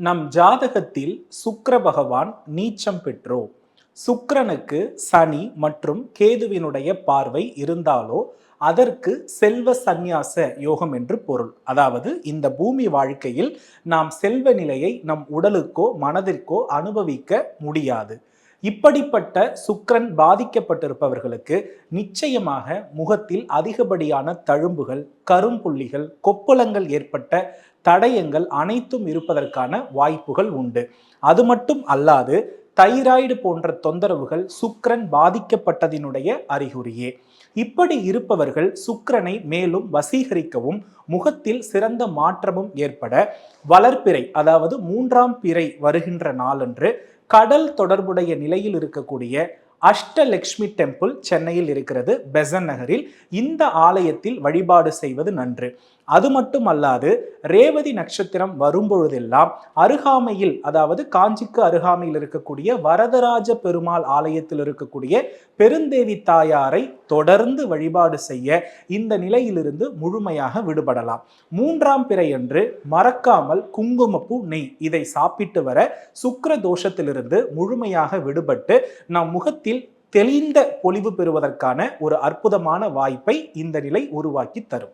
நம் ஜாதகத்தில் சுக்கர பகவான் நீச்சம் பெற்றோ சுக்கரனுக்கு சனி மற்றும் கேதுவினுடைய பார்வை இருந்தாலோ அதற்கு செல்வ சந்நியாச யோகம் என்று பொருள். அதாவது இந்த பூமி வாழ்க்கையில் நாம் செல்வ நிலையை நம் உடலுக்கோ மனதிற்கோ அனுபவிக்க முடியாது. இப்படிப்பட்ட சுக்கிரன் பாதிக்கப்பட்டிருப்பவர்களுக்கு நிச்சயமாக முகத்தில் அதிகப்படியான தழும்புகள் கரும்புள்ளிகள் கொப்புளங்கள் ஏற்பட்ட தடயங்கள் அனைத்தும் இருப்பதற்கான வாய்ப்புகள் உண்டு. அது மட்டும் அல்லாது தைராய்டு போன்ற தொந்தரவுகள் சுக்ரன் பாதிக்கப்பட்டதினுடைய அறிகுறியே. இப்படி இருப்பவர்கள் சுக்கரனை மேலும் வசீகரிக்கவும் முகத்தில் சிறந்த மாற்றமும் ஏற்பட வளர்ப்பிறை அதாவது மூன்றாம் பிறை வருகின்ற நாளன்று கடல் தொடர்புடைய நிலையில் இருக்கக்கூடிய அஷ்டலக்ஷ்மி டெம்பிள் சென்னையில் இருக்கிறது. பெசன் நகரில் இந்த ஆலயத்தில் வழிபாடு செய்வது நன்று. அது மட்டும் அல்லாது ரேவதி நட்சத்திரம் வரும்பொழுதெல்லாம் அருகாமையில் அதாவது காஞ்சிக்கு அருகாமையில் இருக்கக்கூடிய வரதராஜ பெருமாள் ஆலயத்தில் இருக்கக்கூடிய பெருந்தேவி தாயாரை தொடர்ந்து வழிபாடு செய்ய இந்த நிலையிலிருந்து முழுமையாக விடுபடலாம். மூன்றாம் பிறையன்று மறக்காமல் குங்குமப்பூ நெய் இதை சாப்பிட்டு வர சுக்கர தோஷத்திலிருந்து முழுமையாக விடுபட்டு நம் முகத்தில் தெளிந்த பொலிவு பெறுவதற்கான ஒரு அற்புதமான வாய்ப்பை இந்த நிலை உருவாக்கி தரும்.